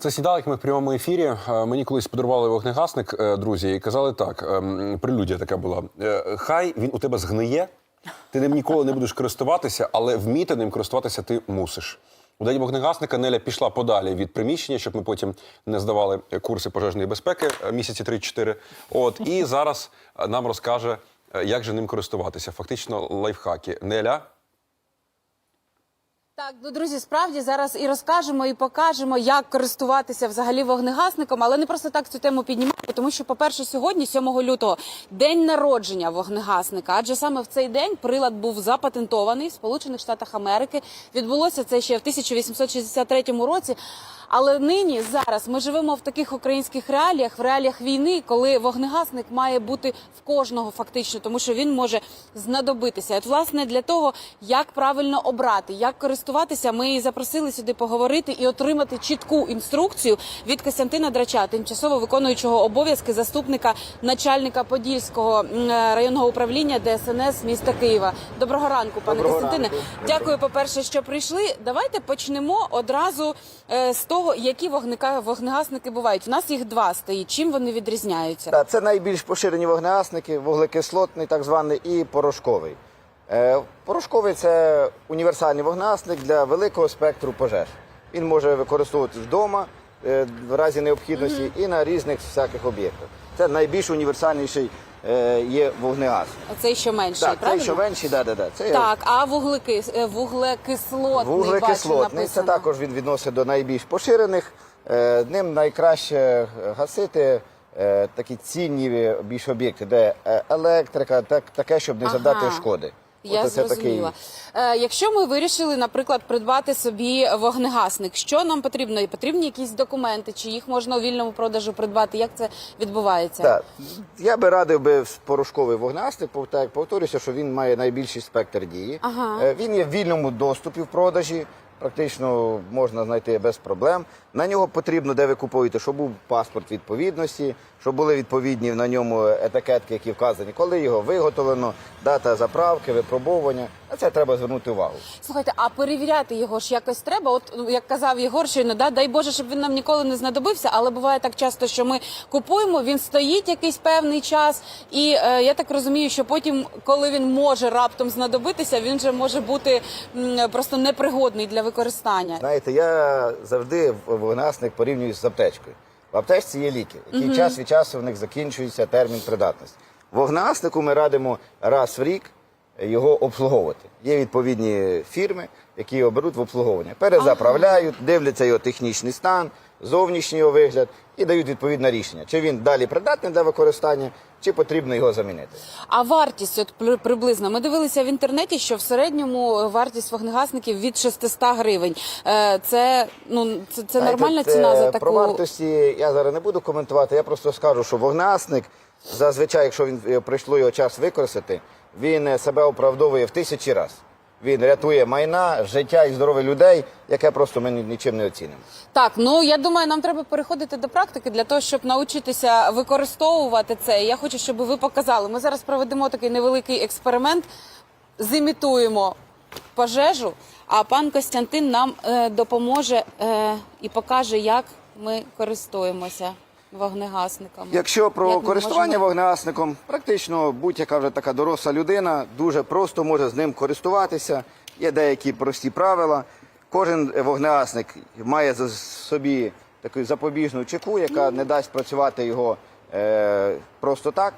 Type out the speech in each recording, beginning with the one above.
Це сніданок ми в прямому ефірі. Е, Мені колись подарували вогнегасник, е, друзі, і казали так: ем, прелюдія така була. Е, Хай він у тебе згниє, ти ним ніколи не будеш користуватися, але вміти ним користуватися ти мусиш. У день вогнегасника Неля пішла подалі від приміщення, щоб ми потім не здавали курси пожежної безпеки місяці 3-4. От і зараз нам розкаже, як же ним користуватися. Фактично лайфхаки. Неля. Так, ну друзі, справді зараз і розкажемо, і покажемо, як користуватися взагалі вогнегасником, але не просто так цю тему піднімаємо, тому що, по-перше, сьогодні, 7 лютого, день народження вогнегасника. Адже саме в цей день прилад був запатентований в Сполучених Штатах Америки. Відбулося це ще в 1863 році. Але нині зараз ми живемо в таких українських реаліях, в реаліях війни, коли вогнегасник має бути в кожного фактично, тому що він може знадобитися. От власне для того, як правильно обрати, як користуватися, ми і запросили сюди поговорити і отримати чітку інструкцію від Костянтина Драча, тимчасово виконуючого обов'язки заступника начальника Подільського е, районного управління ДСНС міста Києва. Доброго ранку, пане Доброго Костянтине. ранку. Дякую, по-перше, що прийшли. Давайте почнемо одразу е, з того, які вогника, вогнегасники бувають. У нас їх два стоїть. Чим вони відрізняються? Це найбільш поширені вогнегасники, вуглекислотний, так званий, і порошковий. Е, порошковий це універсальний вогнегасник для великого спектру пожеж. Він може використовуватись вдома е, в разі необхідності і на різних всяких об'єктах. Це найбільш універсальніший е, є вогнегасник. Оцей що менший, Так, правильно? цей що менший, да, да, да. Це Так, а вуглекис, е, вуглекислотний, Вуглекислотний бачу, це також він відносить до найбільш поширених. Ним найкраще гасити такі цінні більш об'єкти, де електрика, так, таке, щоб не Ага. завдати шкоди. Я От зрозуміла. зрозуміла. Е, якщо ми вирішили, наприклад, придбати собі вогнегасник, що нам потрібно? Потрібні якісь документи, чи їх можна у вільному продажу придбати? Як це відбувається? Так. Я би радив би порошковий вогнегасник, пов- повторюся, що він має найбільший спектр дії. Ага. Е, Він є в вільному доступі в продажі, практично можна знайти без проблем. На нього потрібно, де ви купуєте, щоб був паспорт відповідності, щоб були відповідні на ньому етикетки, які вказані, коли його виготовлено, дата заправки, випробовування. На це треба звернути увагу. Слухайте, а перевіряти його ж якось треба. От ну, як казав Єгор, щойно, да, дай Боже, щоб він нам ніколи не знадобився. Але буває так часто, що ми купуємо, він стоїть якийсь певний час, і е, я так розумію, що потім, коли він може раптом знадобитися, він же може бути м, просто непригодний для використання. Знаєте, я завжди вогнасник порівнюю з аптечкою. В аптечці є ліки, які час від часу в них закінчується термін придатності. Вогнаснику ми радимо раз в рік його обслуговувати. Є відповідні фірми, які його беруть в обслуговування. Перезаправляють, дивляться його технічний стан, зовнішній його вигляд і дають відповідне рішення, чи він далі придатний для використання, чи потрібно його замінити. А вартість, от приблизно, ми дивилися в інтернеті, що в середньому вартість вогнегасників від 600 гривень. Е, Це ну це, це нормальна це ціна за таку. Про вартості я зараз не буду коментувати. Я просто скажу, що вогнегасник, зазвичай, якщо він е, прийшло його час використати, він е, себе оправдовує в тисячі разів. Він рятує майна, життя і здоров'я людей, яке просто ми нічим не оцінимо. Так, ну я думаю, нам треба переходити до практики для того, щоб навчитися використовувати це. Я хочу, щоб ви показали. Ми зараз проведемо такий невеликий експеримент, зімітуємо пожежу, а пан Костянтин нам е, допоможе е, і покаже, як ми користуємося вогнегасниками. Якщо про Як ми користування можемо- вогнегасником, практично будь-яка вже така доросла людина дуже просто може з ним користуватися. Є деякі прості правила. Кожен вогнегасник має за собі таку запобіжну чеку, яка не дасть працювати його е, просто так.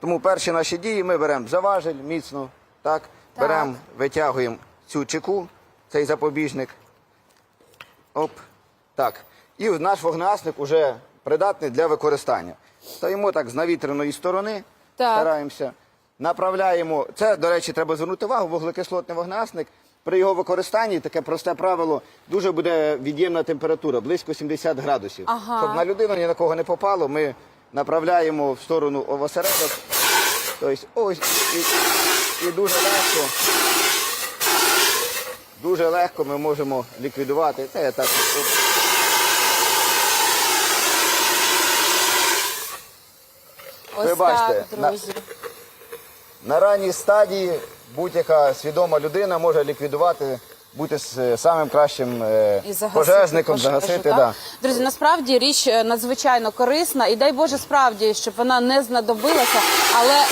Тому перші наші дії ми беремо заважель міцно, так, Так. беремо, витягуємо цю чеку, цей запобіжник. Оп. Так. І наш вогнегасник вже придатний для використання. Стоїмо так з навітреної сторони, Так. стараємося. Направляємо. Це, до речі, треба звернути увагу, вуглекислотний вогнегасник. При його використанні таке просте правило, дуже буде від'ємна температура, близько 70 градусів. Ага. Щоб на людину ні на кого не попало, ми направляємо в сторону овосередок. Тобто, ось, і, і дуже легко. Дуже легко ми можемо ліквідувати. Це я так. Ось ви бачите, так, друзі. На ранній стадії будь-яка свідома людина може ліквідувати бути самим кращим е, І загасити пожежником, пожежу, загасити. так? Да. Друзі, насправді річ е, надзвичайно корисна, і дай Боже, справді, щоб вона не знадобилася, але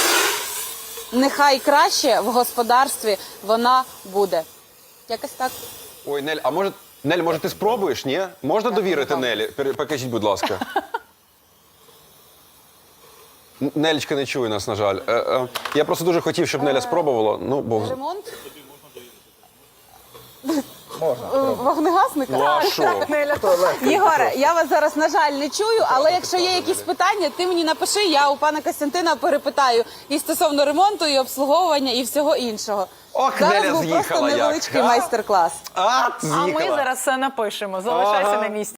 нехай краще в господарстві вона буде. Якось так. Ой, Нель, а може, Нель, може ти спробуєш? Ні? Можна довірити не Нелі? Покажіть, будь ласка. Н- Нелечка не чує нас, на жаль. Е, е, я просто дуже хотів, щоб Неля спробувала. Ну, бо Ремонт Можна. е, вогнегасника. Ну, а що? Єгоре, я вас зараз, на жаль, не чую, але якщо є якісь питання, ти мені напиши, я у пана Костянтина перепитаю і стосовно ремонту, і обслуговування, і всього іншого. Ох, зараз Неля був з'їхала просто як. невеличкий А? майстер-клас. А, А ми з'їхала. зараз все напишемо. Залишайся Ага. на місці.